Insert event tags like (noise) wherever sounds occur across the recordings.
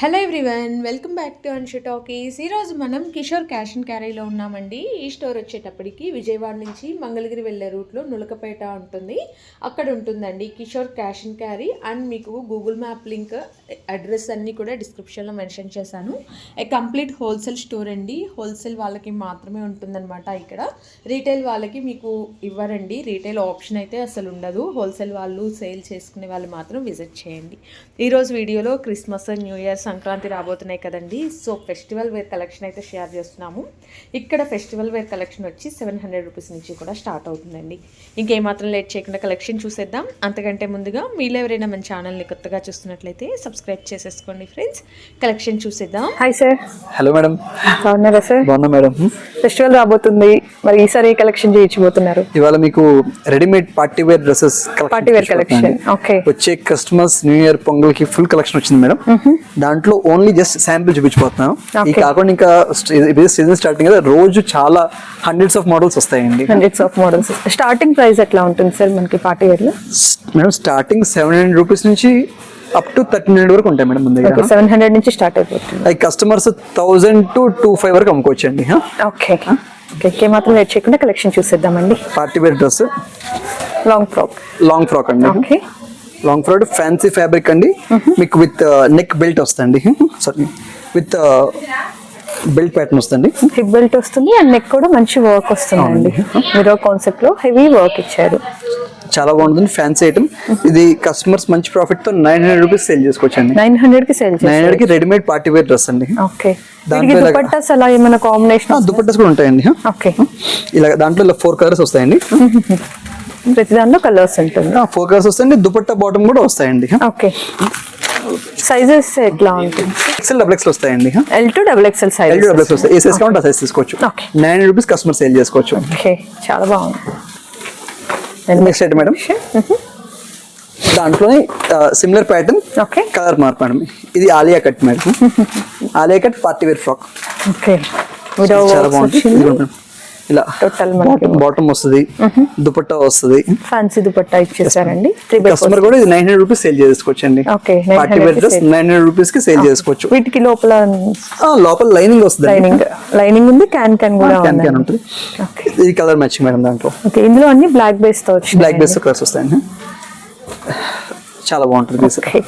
Hello everyone welcome back to Anshu talkies ఈరోజు మనం Kishore cash and క్యారీలో ఉన్నామండి. ఈ స్టోర్ వచ్చేటప్పటికి విజయవాడ నుంచి మంగళగిరి వెళ్ళే రూట్లో నులకపేట ఉంటుంది. అక్కడ ఉంటుందండి Kishore cash and carry and మీకు గూగుల్ మ్యాప్ లింక్ అడ్రస్ అన్నీ కూడా డిస్క్రిప్షన్లో మెన్షన్ చేశాను. ఏ కంప్లీట్ హోల్సేల్ స్టోర్ అండి. హోల్సేల్ వాళ్ళకి మాత్రమే ఉంటుందన్నమాట ఇక్కడ. రీటైల్ వాళ్ళకి మీకు ఇవ్వరండి. రీటైల్ ఆప్షన్ అయితే అసలు ఉండదు. హోల్సేల్ వాళ్ళు సేల్ చేసుకునే వాళ్ళు మాత్రం విజిట్ చేయండి. ఈరోజు వీడియోలో క్రిస్మస్ న్యూ ఇయర్స్ సంక్రాంతి రాబోతున్నాయి కదండి. సో ఫెస్టివల్ వేర్ కలెక్షన్ అయితే షేర్ చేస్తున్నాము. ఇక్కడ ఫెస్టివల్ వేర్ కలెక్షన్ వచ్చి సెవెన్ హండ్రెడ్ రూపీస్ నుంచి కూడా స్టార్ట్ అవుతుందండి. ఇంకేమాత్రం లేట్ చేయకుండా కలెక్షన్ చూసేద్దాం. అంతకంటే ముందుగా మీరు ఎవరైనా మన ఛానల్ని కొత్తగా చూస్తున్నట్లయితే సబ్స్క్రైబ్ చేసేసుకోండి ఫ్రెండ్స్ కలెక్షన్ చూసేద్దాం. హాయ్ సార్ హలో మేడం బాగున్నారా సార్ బాగున్నా మేడం ఫెస్టివల్ రాబోతుంది. మరి ఈసారి ఏ కలెక్షన్ చేయించబోతున్నారు. ఇవాళ మీకు readymade party wear dresses party wear collection okay వచ్చే కస్టమర్స్ న్యూ ఇయర్ పొంగల్కి ఫుల్ కలెక్షన్ వచ్చింది మేడం దాంట్లో ఓన్లీ జస్ట్ శాంపిల్ చూపించిపోతున్నాం Okay. కాకుండా ఇంకా సీజన్ స్టార్టింగ్ కదా రోజు చాలా హండ్రెడ్స్ ఆఫ్ మోడల్స్ వస్తాయండి. Hundreds of models starting price ఎట్లా ఉంటుంది సార్ మనకి party వేర్లో? Madam starting seven hundred rupees నుంచి అప్ టు థర్టీన్ హండ్రెడ్ వరకు ఉంటాయి మేడం మన దగ్గర. సెవెన్ హండ్రెడ్ నుంచి స్టార్ట్ అయిపోతుంది. Customers thousand to two five వరకు అమ్ముకోవచ్చు అండి ఓకే ఓకే మాత్రం లేట్ చేయకుండా కలెక్షన్ చూసేద్దామండి. Party wear dress long frock long frock అండి. Okay long frock fancy fabric అండి. మీకు విత్ నెక్ బెల్ట్ వస్తుంది సారీ విత్ బెల్ట్ ప్యాటర్న్ వస్తుంది హిప్ బెల్ట్ వస్తుంది అండ్ నెక్ కూడా మంచి వర్క్ వస్తుందండి. మీరు కాన్సెప్ట్లో హెవీ వర్క్ ఇచ్చారు. చాలా బాగుంటుంది ఫ్యాన్సీ ఐటమ్ ఇది కస్టమర్స్ మంచి ప్రాఫిట్తో నైన్ హండ్రెడ్ రూపీస్ సేల్ చేసుకోవచ్చు అండి నైన్ హండ్రెడ్కి సేల్ నైన్ హండ్రెడ్కి రెడీమేడ్ పార్టీ వేర్ డ్రెస్ అండి. ఓకే దుపట్టాస్ అలా ఏమైనా కాంబినేషన్ దుపట్టాస్ కూడా ఉంటాయండి. ఓకే ఇలా దాంట్లో ఇలా ఫోర్ కలర్స్ వస్తాయండి. ప్రతి దానిలో కలర్స్ ఉంటుంది. ఫోర్ కలర్స్ వస్తాయండి దుపట్టా బాటమ్ కూడా వస్తాయండి ఓకే సైజెస్ ఎట్లా ఉంటుంది ఎక్సెల్ డబుల్ ఎక్స్ఎల్ వస్తాయండి L to double XL size L double X వస్తాయి. ఏ సైజ్ కావాలంటే ఆ సైజ్ తీసుకోవచ్చు. Nine hundred rupees customer sale చేసుకోవచ్చు. ఓకే చాలా బాగుంది. నెక్స్ట్ ఐటమ్ మేడం దాంట్లోనే similar pattern okay colour mark madam ఇది Alia cut madam Alia cut party wear frock okay చాలా బాగుంటుంది మేడం. ఇలా టోటల్ బాటమ్ వస్తుంది దుపట్టా వస్తుంది. ఫ్యాన్సీ దుపట్టా ఇచ్చేసారండి. కస్టమర్ కూడా ఇది నైన్ హండ్రెడ్ రూపీస్ సేల్ చేసుకోవచ్చు అండి Okay, 900 party wear dress. Nine hundred రూపీస్కి సేల్ చేసుకోవచ్చు. వీటికి లోపల లోపల లైనింగ్ వస్తుంది లైనింగ్ లైనింగ్ ఉంది క్యాన్ క్యాన్ కూడా క్యాన్ క్యాన్ ఉంటుంది. ఇది కలర్ మ్యాచింగ్ మేడం దాంట్లో. ఓకే ఇందులో అన్ని బ్లాక్ బేస్తో బ్లాక్ బేస్ కలర్స్ వస్తాయండి. చాలా బాగుంటుంది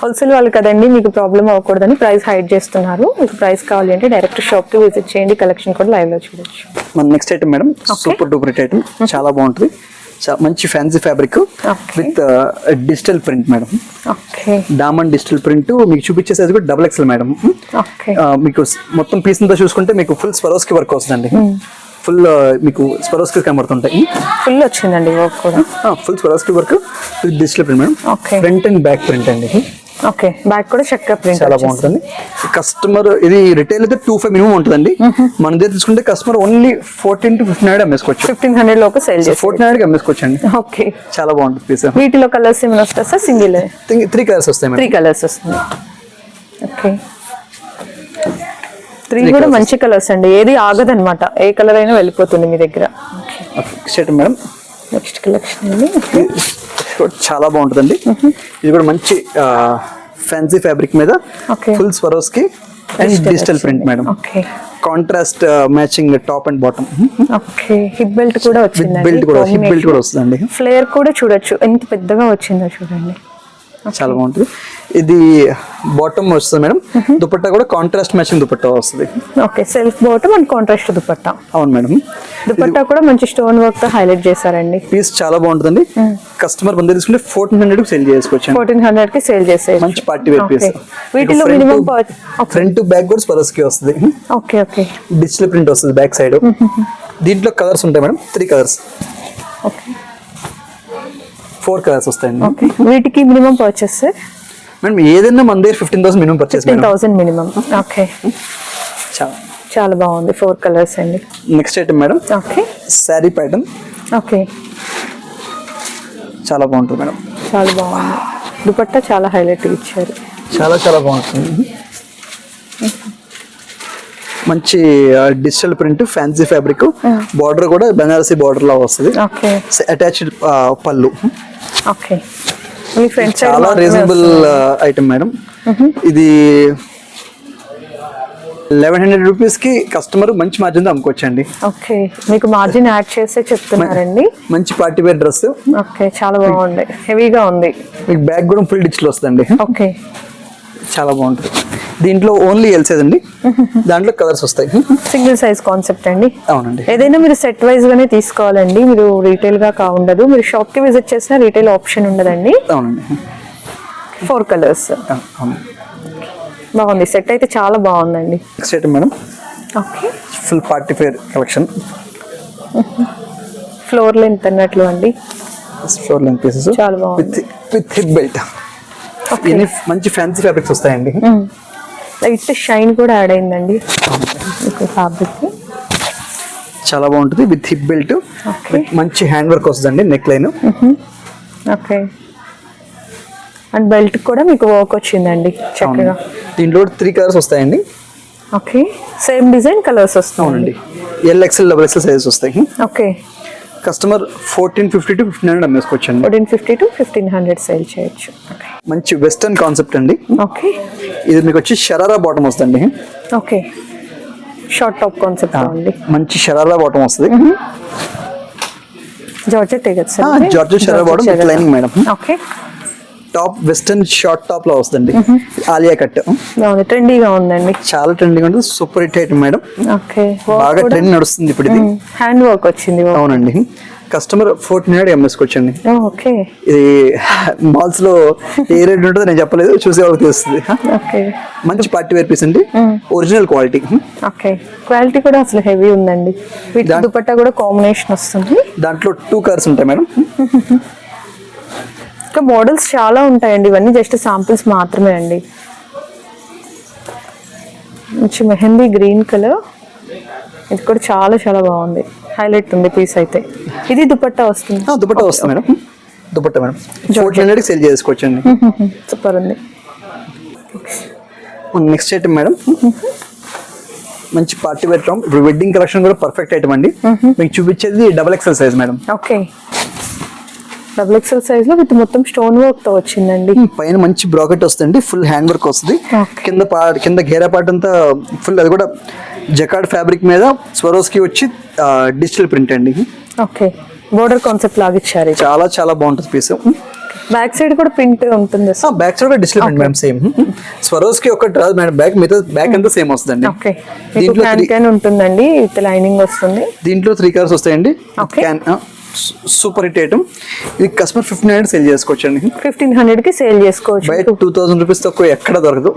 హోల్సేల్ వాళ్ళు కదండి మీకు ప్రాబ్లం అవ్వకూడదని ప్రైస్ హైడ్ చేస్తున్నారు. మీకు ప్రైస్ కావాలి అంటే డైరెక్ట్ షాప్కి విజిట్ చేయండి కలెక్షన్ కూడా లైవ్లో చూడొచ్చు. మన next item madam super duper item చాలా బాగుంటుంది. మంచి fancy fabric. With digital print madam. Okay Daman digital print మీకు చూపించే సైజ్ కూడా డబుల్ ఎక్స్ఎల్ మేడం. ఓకే మీకు మొత్తం పీస్ అంతా చూసుకుంటే మీకు ఫుల్ స్పరోస్కి వర్క్ వస్తుందండి. ఫుల్ మీకు స్పరోస్కి కనబడుతుంటాయి ఫుల్ వచ్చిందండి వర్క్ కూడా. Full Swarovski work with digital print madam. Front and back print అండి ఓకే. బ్యాక్ కూడా చక్కగా ప్రింట్ చాలా బాగుంటుంది. కస్టమర్ ఇది రిటైల్ అయితే టూ ఫైవ్ మినిమం ఉంటుందండి. మన దగ్గర తీసుకుంటే customer only fourteen to fifteen hundred అమ్మేసుకోవచ్చు fifteen hundred లోపు సేల్ చేస్తారు. ఫోర్టీన్ హండ్రెడ్ అమ్మేసుకోవచ్చు అండి ఓకే. చాలా బాగుంటుంది పీస్ వీటిలో కలర్స్ ఏమైనా వస్తాయి సార్? సింగిల్ త్రీ కలర్స్ వస్తాయి త్రీ కలర్స్ వస్తుంది ఓకే. త్రీ కూడా. మంచి కలర్స్ అండి. ఏది ఆగదన్నమాట. ఏ కలర్ అయినా వెళ్ళిపోతుంది మీ దగ్గర. షర్ట్ మేడం నెక్స్ట్ కలెక్షన్ అండి. చాలా బాగుంటుందండి. ఇది కూడా మంచి ఫ్యాన్సీ ఫ్యాబ్రిక్ మీద. Full Swarovski digital print madam okay contrast matching top and bottom okay hip belt కూడా విత్ వచ్చిందండి. బెల్ట్ కూడా హిప్ బెల్ట్ కూడా వస్తుందండి. ఫ్లేర్ కూడా చూడొచ్చు. ఎంత పెద్దగా వచ్చిందో చూడండి. చాలా బాగుంటుంది. ఇది బాటమ్ వస్తుంది మేడం. దుపట్టా కూడా కాంట్రాస్ట్ మ్యాచింగ్ దుపట్టా వస్తుంది. Okay self bottom and contrast dupatta. అవును మేడం. దుపట్టా కూడా మంచి స్టోన్ వర్క్తో హైలైట్ చేశారండి. పీస్ చాలా బాగుంటుందండి. కస్టమర్ బంద తీసుకుంటే ఫోర్టీన్ హండ్రెడ్ సేల్ చేసుకోవచ్చు. ఫోర్టీన్ హండ్రెడ్కి సేల్ చేసేయచ్చు. మంచి పార్టీ వేర్ పీస్. వీటిలో మినిమం ఫ్రంట్ టు బ్యాక్ కూడా స్పరస్కి వస్తుంది. ఓకే ఓకే డిజిటల్ ప్రింట్ వస్తుంది బ్యాక్ సైడ్ దీంట్లో కలర్స్ ఉంటాయి madam. Three colours okay four colours వస్తాయండి. ఓకే. వీటికి మినిమం పర్చేస్ మేడం ఏదైనా మన దగ్గర fifteen thousand minimum purchase fifteen thousand minimum okay. చాలా. చాలా బాగుంది ఫోర్ కలర్స్ అండి. Next item madam okay. Sari pattern okay. చాలా బాగుంటుంది మేడం చాలా బాగుంది. దుపట్టా చాలా హైలైట్ ఇచ్చారు. చాలా చాలా బాగుంటుంది. మంచి digital print fancy fabric. Border కూడా బెనారసీ బార్డర్ లా వస్తుంది. ఓకే. అటాచ్డ్ పళ్ళు. చాలా రీజనబుల్ ఐటమ్ మేడం. ఇది లెవెన్ హండ్రెడ్ రూపీస్కి కస్టమర్ మంచి మార్జిన్తో అమ్ముకోవచ్చండి. ఓకే. మీకు మార్జిన్ యాడ్ చేస్తే చెప్తున్నారండి. మంచి పార్టీ వేర్ డ్రెస్ ఓకే చాలా బాగుంది. హెవీగా ఉంది. మీకు బ్యాగ్ కూడా ఫుల్ డిచ్లో వస్తుందండి. ఓకే. చాలా బాగుంటుంది. దీంట్లో ఓన్లీ ఎల్సేజ్ అండి. (laughs) దాంట్లో కలర్స్ వస్తాయి. సింగిల్ సైజ్ కాన్సెప్ట్ అండి. అవునండి. ఏదైనా మీరు సెట్ వైజ్ గానే తీసుకోవాలండి. మీరు రీటైల్గా కా ఉండదు. మీరు షాప్కి విజిట్ చేసినా రీటైల్ ఆప్షన్ ఉండదండి. అవునండి. ఫోర్ కలర్స్ బాగుంది. సెట్ అయితే చాలా బాగుందండి. Next item madam. Okay full party wear collection floor length అన్నట్లు అండి. ఫ్లోర్ లెంత్ పీసెస్ చాలా బాగుంది. విత్ విత్ హిప్ బెల్ట్ ఇన్ని మంచి ఫ్యాన్సీ ఫ్యాబ్రిక్స్ వస్తాయండి. లైట్ షైన్ కూడా యాడ్ అయిందండి. ఫ్యాబ్రిక్ చాలా బాగుంటుంది. విత్ హిప్ బెల్ట్ ఓకే మంచి హ్యాండ్ వర్క్ వస్తుందండి neck line okay and belt కూడా మీకు వర్క్ వచ్చిందండి చక్కగా. దీంట్లో త్రీ కలర్స్ వస్తాయండి. ఓకే సేమ్ డిజైన్ కలర్స్ వస్తాయండి L XL double XL sizes వస్తాయి. Okay customer fourteen fifty to fifteen hundred అమ్మేసుకోవచ్చండి fourteen fifty to fifteen hundred sale చేయొచ్చు. మంచి వెస్టర్న్ కాన్సెప్ట్ అండి. ఓకే ఇది మీకు వచ్చి షరారా బాటమ్ వస్తుంది ఓకే షార్ట్ టాప్ కాన్సెప్ట్ అండి మంచి షరారా బాటమ్ వస్తుంది. Georgette georgette sharara bottom with lining madam okay top western short టాప్లో వస్తుంది ఆలియా కట్. ట్రెండీగా ఉందండి. చాలా ట్రెండింగ్ ఉంటుంది super hit item madam. Okay. బాగా ట్రెండ్ నడుస్తుంది ఇప్పుడు ఇది. హ్యాండ్ వర్క్ వచ్చింది అవునండి. Customer fourteen hundred okay. ఇది మాల్స్లో ఏ రేట్ ఉంటుందో నేను చెప్పలేదు. చూసే వాళ్ళకి తెలుస్తుంది. (laughs) ఓకే. మంచి పార్టీ వేర్ పీస్ అండి. Original quality. ఓకే. క్వాలిటీ కూడా అసలు హెవీ ఉందండి. దుపట్టా కూడా కాంబినేషన్ వస్తుంది. దాంట్లో టూ కలర్స్ ఉంటాయి మేడం. ఇంకా మోడల్స్ చాలా ఉంటాయండి. ఇవన్నీ జస్ట్ శాంపిల్స్ మాత్రమే అండి. మంచి మెహందీ గ్రీన్ కలర్. ఇది కూడా చాలా చాలా బాగుంది. హైలైట్ ఉంది పీస్ అయితే. ఇది దుపట్టా వస్తుంది. దుపట్టా వస్తుంది madam. Dupatta madam. Fourteen sale చేసుకోవచ్చండి. (laughs) సూపర్ ఉంది. Next item madam. మంచి పార్టీ టాప్ ఇప్పుడు వెడ్డింగ్ కలెక్షన్ కూడా పర్ఫెక్ట్ ఐటమ్ అండి. మీకు చూపించేది double XL size madam. Okay double XL సైజ్లో విత్ మొత్తం స్టోన్ వర్క్తో వచ్చిందండి. పైన మంచి బ్రాకెట్ వస్తుంది ఫుల్ హ్యాండ్ వర్క్ వస్తుంది. కింద పా కింద గేరా పార్ట్ అంతా ఫుల్ అది కూడా జకార్డ్ ఫ్యాబ్రిక్ మీద స్వరోస్కి వచ్చి డిజిటల్ ప్రింట్ అండి ఓకే బోర్డర్ కాన్సెప్ట్ లాగా ఇచ్చారు చాలా చాలా బాగుంటుంది పీస్ బ్యాక్ సైడ్ కూడా ప్రింట్ ఉంటుంది. Back side digital print madam same Swarovski ఒక రాదు మేడం బ్యాక్ మిగతా బ్యాక్ అంతా సేమ్ వస్తుందండి. ఓకే దీంట్లో ఉంటుందండి లైనింగ్ వస్తుంది. దీంట్లో త్రీ కలర్స్ వస్తాయండి. Can super hit item. ఇది కస్టమర్ ఫిఫ్టీన్ హండ్రెడ్ సేల్ చేసుకోవచ్చండి. ఫిఫ్టీన్ హండ్రెడ్కి సేల్ చేసుకోవచ్చు. బయట టూ థౌసండ్ రూపీస్ తక్కువ ఎక్కడ దొరకదు.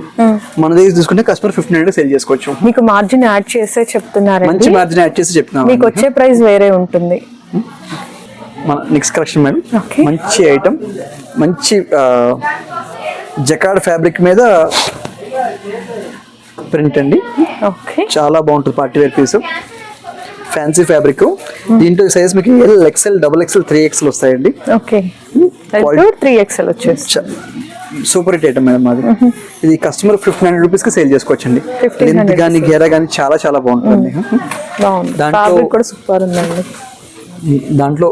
మన దగ్గర తీసుకుంటే కస్టమర్ ఫిఫ్టీన్ హండ్రెడ్ సేల్ చేసుకోవచ్చు. మీకు మార్జిన్ యాడ్ చేసే చెప్తున్నారండి. మంచి మార్జిన్ యాడ్ చేసి చెప్తున్నాం మీకు వచ్చే ప్రైస్ వేరే ఉంటుంది. మన నెక్స్ట్ కలెక్షన్ మేడం. మంచి ఐటమ్. మంచి జకాడ్ ఫ్యాబ్రిక్ మీద ప్రింట్ అండి. ఓకే. చాలా బాగుంటుంది party wear piece. Fancy fabric దీంట్లో సైజ్ మీకు L XL double XL three XL వస్తాయండి. ఓకే. త్రీ ఎక్స్ఎల్ వచ్చేసి సూపర్ హిట్ ఐటమ్ మేడం అది. ఇది కస్టమర్ ఫిఫ్టీన్ హండ్రెడ్ రూపీస్కి సేల్ చేసుకోవచ్చండి. 1500 లెంత్ కానీ గేరా కానీ చాలా చాలా బాగుంటుంది. దాంట్లో- కూడా సూపర్ ఉందండి. దాంట్లో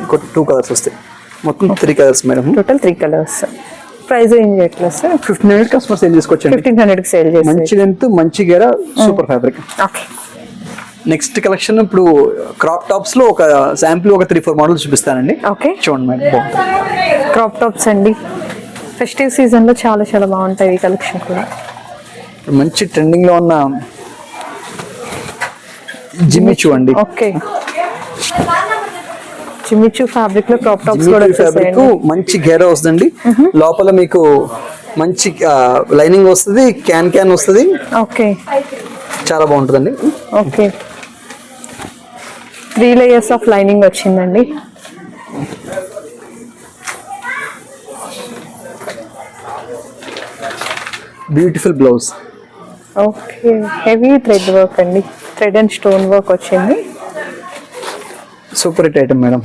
ఇంకో టూ కలర్స్ వస్తాయి. మొత్తం three colours madam. Total three colours price ఏం చేయట్లేదు sir fifteen hundred customer sale చేసుకోవచ్చండి. ఫిఫ్టీన్ హండ్రెడ్ సేల్ చేసి మంచి లెంత్ మంచి గేర super fabric okay. Next collection ఇప్పుడు క్రాప్ టాప్స్లో ఒక శాంపుల్ ఒక త్రీ ఫోర్ మోడల్స్ చూపిస్తానండి. ఓకే చూడండి మేడం బాగుంటుంది క్రాప్ టాప్స్ అండి. ఫెస్టివ్ సీజన్లో చాలా చాలా బాగుంటాయి ఈ కలెక్షన్ కూడా. ఇప్పుడు మంచి ట్రెండింగ్లో ఉన్న జిమ్మిచూ అండి. ఓకే చిమిచు ఫ్యాబ్రిక్లో క్రాప్ టాప్స్ కూడా జిమ్మిచూ ఫ్యాబ్రిక్ మంచి గేర వస్తుందండి. లోపల మీకు మంచి లైనింగ్ వస్తుంది క్యాన్ క్యాన్ వస్తుంది. ఓకే చాలా బాగుంటుందండి. Okay three layers of lining వచ్చిందండి. Beautiful blouse okay heavy thread work అండి. థ్రెడ్ అండ్ స్టోన్ వర్క్ వచ్చింది. Super hit item madam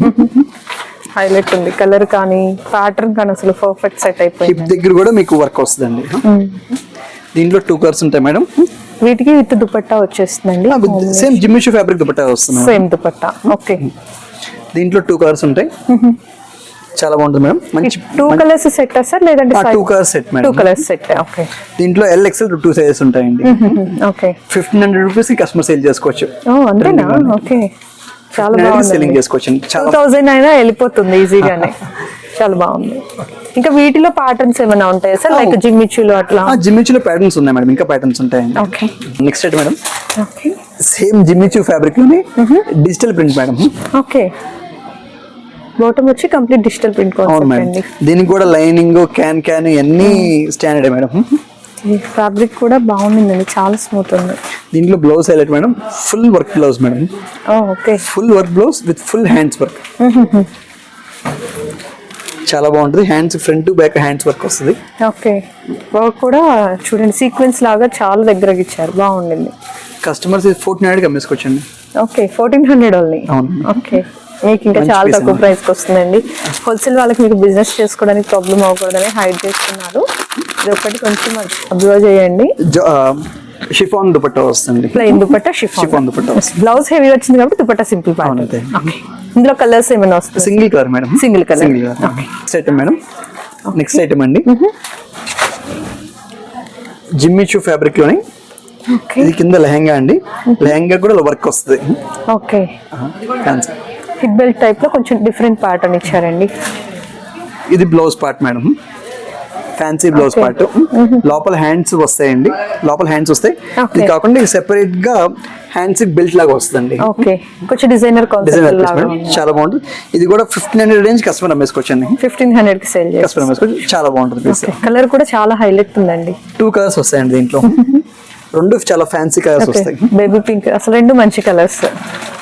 highlight ఉంది. కలర్ కానీ ప్యాటర్న్ కానీ అసలు పర్ఫెక్ట్ సెట్ హిప్ అయిపోయింది దగ్గర కూడా మీకు వర్క్ వస్తుందండి. దీంట్లో టూ కలర్స్ ఉంటాయి మేడం వీటికి విత్ దుపట్టా వచ్చేస్తుందండి. Same Jimmy Choo fabric dupatta వస్తుంది సేమ్ దుపట్టా. ఓకే దీంట్లో టూ కలర్స్ ఉంటాయి. చాలా బాగుంటుంది మేడం. మంచి టూ కలర్స్ సెట్ సార్? లేదంటే two colour set two madam. Colours set okay దీంట్లో ఎల్ ఎక్సెల్ టూ సైజెస్ ఉంటాయండి. ఓకే ఫిఫ్టీన్ హండ్రెడ్ రూపీస్కి కస్టమర్ సేల్ చేసుకోవచ్చు. ఓ అంతేనా? ఓకే చాలా బాగుంది. సెల్లింగ్ చేసుకోవచ్చు. టూ థౌజండ్ అయినా వెళ్ళిపోతుంది ఈజీగానే. (laughs) (laughs) చాలా బాగుంది. ఇంకా వీటిలో ప్యాటర్న్స్ ఏమైనా ఉంటాయా సార్? లైక్ జిమ్మిచ్చులు అట్లా? జిమ్మిచ్చులో ప్యాటర్న్స్ ఉన్నాయి మేడం. ఇంకా ప్యాటర్న్స్ ఉంటాయండి. ఓకే నెక్స్ట్ అయితే madam. Okay same Jimmy Choo ఫ్యాబ్రిక్లోని digital print madam. Okay bottom వచ్చి కంప్లీట్ డిజిటల్ ప్రింట్ అవును మేడం. దీనికి కూడా లైనింగ్ క్యాన్ క్యాన్ ఇవన్నీ స్టాండర్డ్ మేడం. ఫ్యాబ్రిక్ కూడా బాగుందండి. చాలా స్మూత్ ఉంది. దీంట్లో blouse highlight madam. Full work blouse madam. Okay full work blouse with full hands work చాలా బాగుంటుంది. Hands front back hands work వస్తుంది. ఓకే. వర్క్ కూడా చూడండి సీక్వెన్స్ లాగా చాలా దగ్గరకి ఇచ్చారు. బాగుండింది. కస్టమర్స్ ఫోర్టీన్ హండ్రెడ్కి అమ్మేసుకోవచ్చండి. ఓకే ఫోర్టీన్ హండ్రెడ్ ఓన్లీ అవును. ఓకే. మీకు ఇంకా చాలా తక్కువ. ప్రైస్కి వస్తుందండి. హోల్సేల్ వాళ్ళకి మీకు బిజినెస్ చేసుకోవడానికి ప్రాబ్లం అవ్వకూడదని హైడ్ చేస్తున్నారు. ఇది ఒకటి కొంచెం అబ్జర్వ్ చేయండి. షిఫాన్ దుపట్టా వస్తుంది plain dupatta chiffon dupatta blouse heavy వచ్చింది కాబట్టి దుపట్టా సింపుల్. ఓకే ఇందులో కలర్స్ ఏమైనా వస్తుంది single colour madam. Single colour. Single colour. Next item madam. Next item అండి. జిమ్మిచూ ఫ్యాబ్రిక్లోని. ఓకే. ఇది కింద లెహంగా అండి. లెహంగా కూడా వర్క్ వస్తుంది. ఓకే. హిప్ బెల్ట్ టైప్లో కొంచెం డిఫరెంట్ ప్యాటర్న్ ఇచ్చారండి. ఇది blouse part madam. Fancy blouse. Part లోపల హ్యాండ్స్ వస్తాయండి. లోపల హ్యాండ్స్ వస్తాయి. ఇది కాకుండా ఇది సెపరేట్గా హ్యాండ్స్ బెల్ట్ లాగా వస్తుందండి. ఓకే కొంచెం డిజైనర్ డిజైన్ కాన్సెప్ట్ లాగా. చాలా బాగుంటుంది. ఇది కూడా ఫిఫ్టీన్ హండ్రెడ్ రేంజ్ కస్టమర్ అమ్మేసుకోవచ్చు అండి ఫిఫ్టీన్ హండ్రెడ్కి సేల్ కస్టమర్ అమ్మేసుకోవచ్చు. చాలా బాగుంటుంది కలర్ కూడా చాలా హైలైట్ ఉందండి. టూ కలర్స్ వస్తాయండి దీంట్లో. రెండు చాలా ఫ్యాన్సీ కలర్స్ వస్తాయి. బేబీ పింక్ అసలు రెండు మంచి కలర్స్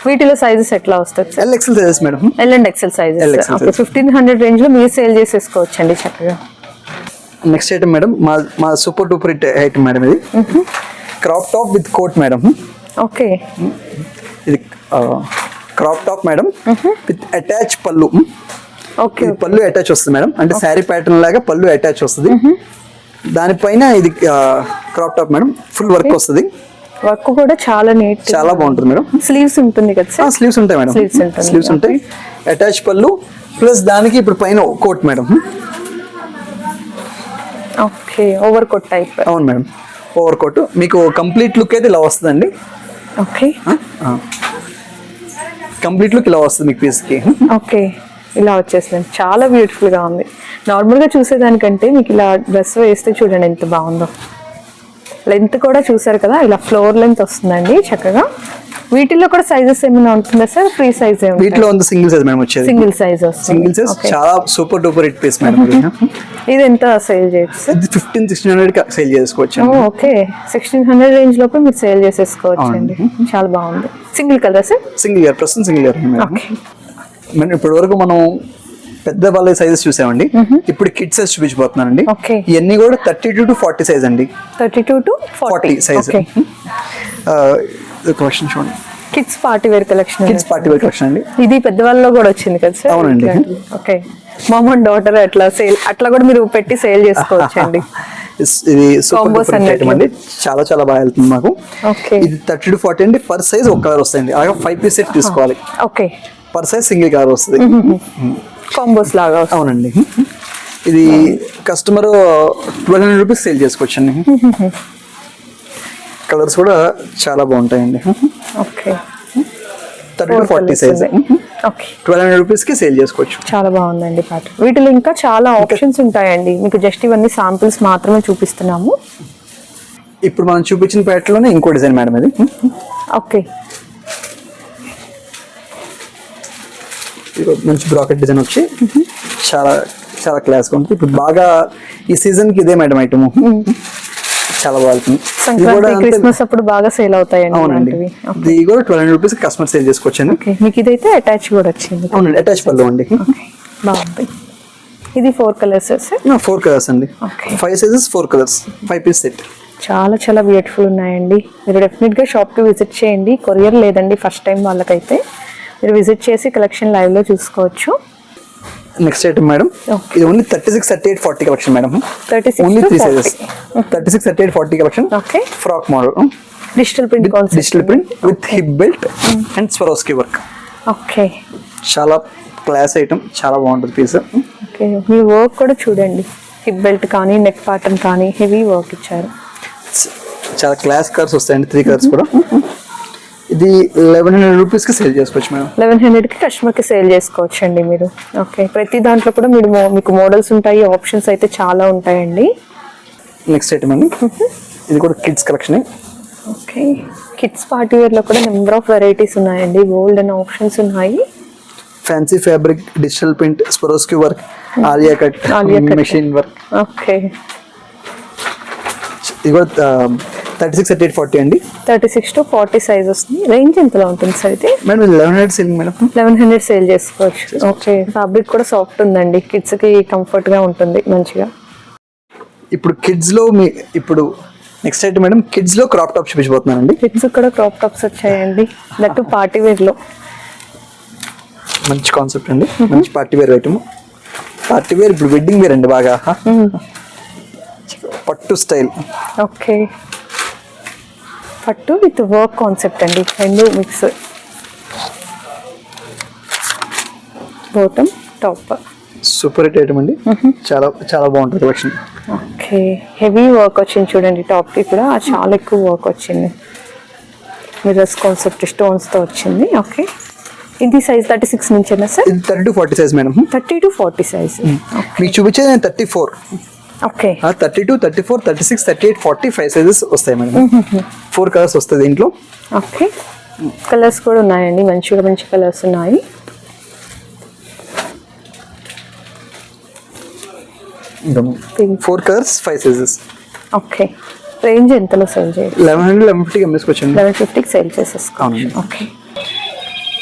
వీటిలో సైజెస్ ఎట్లా వస్తాయి? L XL sizes madam L and XL sizes. Fifteen hundred రేంజ్లో మీరు సేల్ చేసేసుకోవచ్చు అండి చక్కగా. నెక్స్ట్ ఐటమ్ మేడం మా మా super duper hit item madam ఇది. Crop top with coat madam okay ఇది crop top madam with attach పళ్ళు ఓకే పళ్ళు అటాచ్ వస్తుంది మేడం అంటే శారీ ప్యాటర్న్ లాగా పళ్ళు అటాచ్ వస్తుంది. దానిపైన ఇది crop top madam full work వస్తుంది. వర్క్ కూడా చాలా నీట్ చాలా బాగుంటుంది మేడం స్లీవ్స్ ఉంటుంది కదా స్లీవ్స్ ఉంటాయి మేడం. స్లీవ్స్ ఉంటాయి. అటాచ్ పళ్ళు ప్లస్ దానికి ఇప్పుడు పైన coat madam okay over coat type అవును మేడం. ఓవర్ కోట్ మీకు కంప్లీట్ లుక్ అయితే ఇలా వస్తుందండి. ఓకే కంప్లీట్ లుక్ ఇలా వస్తుంది మీకు పీస్కి ఓకే ఇలా వచ్చేసింది. చాలా బ్యూటిఫుల్గా ఉంది. నార్మల్గా చూసేదానికంటే మీకు ఇలా డ్రెస్ వేస్తే చూడండి ఎంత బాగుందో. లెంత్ కూడా చూసారు కదా ఇలా ఫ్లోర్ లెంత్ వస్తుందండి చక్కగా. వీటిల్లో కూడా సైజెస్ ఏమైనా ఉంటుందా సార్? ఫ్రీ సైజ్ వీటిలో ఉంది సింగిల్ సైజ్ మేడం వచ్చేది. Single size single size. చాలా super duper hit piece madam ఇది. ఎంత సేల్ చేయొచ్చు ఇది ఫిఫ్టీన్ సిక్స్టీన్ హండ్రెడ్ సేల్ చేసుకోవచ్చు ఓకే సిక్స్టీన్ హండ్రెడ్ రేంజ్ లోపు మీరు సేల్ చేసేసుకోవచ్చు అండి. చాలా బాగుంది. Single colour sir single year ప్రస్తుతం సింగిల్ ఇయర్ మేడం ఇప్పటి వరకు మనం పెద్ద వాళ్ళ సైజెస్ చూసామండి. ఇప్పుడు కిడ్ సైజ్ చూపించబోతున్నానండి. ఇవన్నీ కూడా thirty two to forty size అండి thirty two to forty size question చూడండి kids party wear collection kids party wear collection అండి. ఇది పెద్దవాళ్ళలో కూడా వచ్చింది కదా సార్? అవునండి. ఓకే మామ్ అండ్ డాటర్ అట్లా సేల్ అట్లా కూడా మీరు పెట్టి సేల్ చేసుకోవచ్చు (laughs) అండి ఇది. ఐటమ్ అండి. చాలా చాలా బాగా వెళ్తుంది మాకు. ఓకే ఇది థర్టీ టు ఫార్టీ అండి. పర్ సైజ్ ఒక కలర్ వస్తాయండి. అలాగే ఫైవ్ పీస్ సెట్ తీసుకోవాలి. Okay per size single colour వస్తుంది. కాంబోస్ లాగా వస్తుంది. అవునండి. ఇది customer twelve hundred rupees sale చేసుకోవచ్చు అండి కలర్స్ కూడా చాలా బాగుంటాయండి. Okay. Thirty forty size okay. Twelve hundred sale చేసుకోవచ్చు. చాలా బాగుందండి పాట. వీటిలో ఇంకా చాలా ఆప్షన్స్ ఉంటాయండి. మీకు జస్ట్ ఇవన్నీ సాంపిల్స్ మాత్రమే చూపిస్తున్నాము. ఇప్పుడు మనం చూపించిన ప్యాట్లోనే ఇంకో డిజైన్ మేడం ఇది. ఓకే. మంచి బ్రాకెట్ డిజైన్ వచ్చి చాలా చాలా క్లాస్గా ఉంటుంది ఇప్పుడు బాగా ఈ సీజన్కి ఇదే మేడం ఐటమ్ చాలా బాగుంటుంది. సంక్రాంతి క్రిస్మస్ అప్పుడు బాగా సేల్ అవుతాయండి అవునండి. ఇది కూడా twelve hundred rupees customer sale చేసుకోవచ్చు అండి ఓకే. మీకు ఇదైతే అటాచ్ కూడా వచ్చింది. అవునండి అటాచ్ పళ్ళు అండి. బాగుంది. ఇది ఫోర్ కలర్స్ ఫోర్ కలర్స్ అండి. Five sizes four colours. Five piece set. చాలా చాలా బ్యూటిఫుల్ ఉన్నాయండి. మీరు డెఫినెట్గా షాప్కి విజిట్ చేయండి. కొరియర్ లేదండి ఫస్ట్ టైం వాళ్ళకైతే. మీరు విజిట్ చేసి కలెక్షన్ లైవ్లో చూసుకోవచ్చు. Next item madam. ఇది only thirty six thirty eight forty collection madam only three sizes thirty six thirty eight forty collection frock model digital print digital print with hip belt and Swarovski work okay చాలా class item చాలా బాగుంటుంది piece okay మీ work కూడా చూడండి. Hip belt కానీ neck pattern కానీ heavy work ఇచ్చారు. చాలా క్లాస్ కలర్స్ వస్తాయండి త్రీ కలర్స్ కూడా. ఇది లెవెన్ హండ్రెడ్ రూపీస్కి సేల్ చేసుకోవచ్చు మేడం. లెవెన్ హండ్రెడ్కి కస్టమర్కి సేల్ చేసుకోవచ్చు అండి మీరు. ఓకే ప్రతి దాంట్లో కూడా మీరు మీకు మోడల్స్ ఉంటాయి ఆప్షన్స్ అయితే చాలా ఉంటాయండి. నెక్స్ట్ ఐటమ్ అండి. ఇది కూడా kids collection okay kids party వేర్లో కూడా నెంబర్ ఆఫ్ వెరైటీస్ ఉన్నాయండి. గోల్డ్ అండ్ ఆప్షన్స్ ఉన్నాయి. Fancy fabric digital print Swarovski work Alia cut. Machine work okay ఇది కూడా thirty six thirty eight forty అండి. Thirty six to forty size వస్తుంది. Range ఎంతలో ఉంటుంది sir ఇది? Madam eleven hundred selling madam. Eleven hundred sale చేసుకోవచ్చు. Okay fabric కూడా soft ఉందండి. కిడ్స్కి కంఫర్ట్గా ఉంటుంది మంచిగా. ఇప్పుడు కిడ్స్లో మీ ఇప్పుడు నెక్స్ట్ ఐటమ్ మేడం కిడ్స్లో క్రాప్ టాప్ చూపించబోతున్నానండి. కిడ్స్ కూడా క్రాప్ టాప్స్ వచ్చాయండి. దట్టు పార్టీ వేర్లో మంచి కాన్సెప్ట్ అండి. మంచి party wear item party wear ఇప్పుడు వెడ్డింగ్ వేర్ అండి బాగా? పట్టు స్టైల్ ఓకే పట్టు విత్ వర్క్ కాన్సెప్ట్ అండి. రెండు mix. Bottom top super hit item అండి. చాలా చాలా బాగుంటుంది కలెక్షన్. ఓకే. హెవీ వర్క్ వచ్చింది చూడండి టాప్కి కూడా. చాలా ఎక్కువ వర్క్ వచ్చింది. మిరర్స్ కాన్సెప్ట్ స్టోన్స్తో వచ్చింది. ఓకే. ఇది size thirty six నుంచేనా sir thirty to forty size madam thirty to forty size మీకు చూపించేది thirty four thirty two thirty four thirty six thirty eight forty five sizes వస్తాయి మేడం. ఫోర్ కలర్స్ వస్తుంది దీంట్లో. Okay colours కూడా ఉన్నాయండి. మంచిగా మంచి colours ఉన్నాయి. Four colours five sizes okay range ఎంతలో సేల్ చేయాలి? లెవెన్ హండ్రెడ్ లెవెన్ ఫిఫ్టీకి అమ్మేసుకోవచ్చండి. లెవెన్ ఫిఫ్టీకి సేల్ అవునండి. ఓకే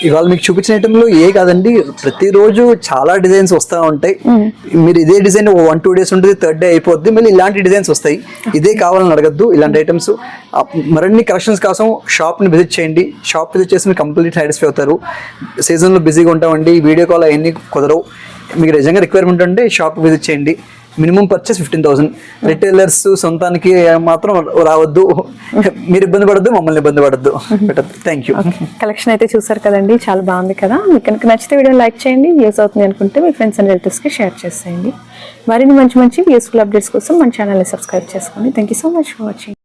ఇవాళ మీకు చూపించిన ఐటెంలో ఏ కాదండి ప్రతిరోజు చాలా డిజైన్స్ వస్తూ ఉంటాయి. మీరు ఇదే డిజైన్ వన్ టూ డేస్ ఉంటుంది థర్డ్ డే అయిపోద్ది మళ్ళీ ఇలాంటి డిజైన్స్ వస్తాయి. ఇదే కావాలని అడగద్దు ఇలాంటి ఐటమ్స్ మరిన్ని కలెక్షన్స్ కోసం షాప్ని విజిట్ చేయండి. షాప్ విజిట్ చేసి మీరు కంప్లీట్ సాటిస్ఫై అవుతారు. సీజన్లో బిజీగా ఉంటామండి వీడియో కాల్ అవన్నీ కుదరవు. మీకు నిజంగా రిక్వైర్మెంట్ ఉంటే షాప్ విజిట్ చేయండి. Minimum purchase fifteen thousand retailers సొంతానికి మాత్రం రావద్దు. మీరు ఇబ్బంది పడద్దు మమ్మల్ని ఇబ్బంది పడద్దు. థ్యాంక్ యూ కలెక్షన్ అయితే చూసారు కదండి చాలా బాగుంది కదా. మీకు కనుక నచ్చితే వీడియో లైక్ చేయండి వ్యూస్ అవుతుంది అనుకుంటే మీ ఫ్రెండ్స్ అండ్ రిలేటివ్స్కి షేర్ చేసేయండి. మరిన్ని మంచి మంచి యూస్ఫుల్ అప్డేట్స్ కోసం మన ఛానల్ని సబ్స్క్రైబ్ చేసుకోండి. Thank you so much for watching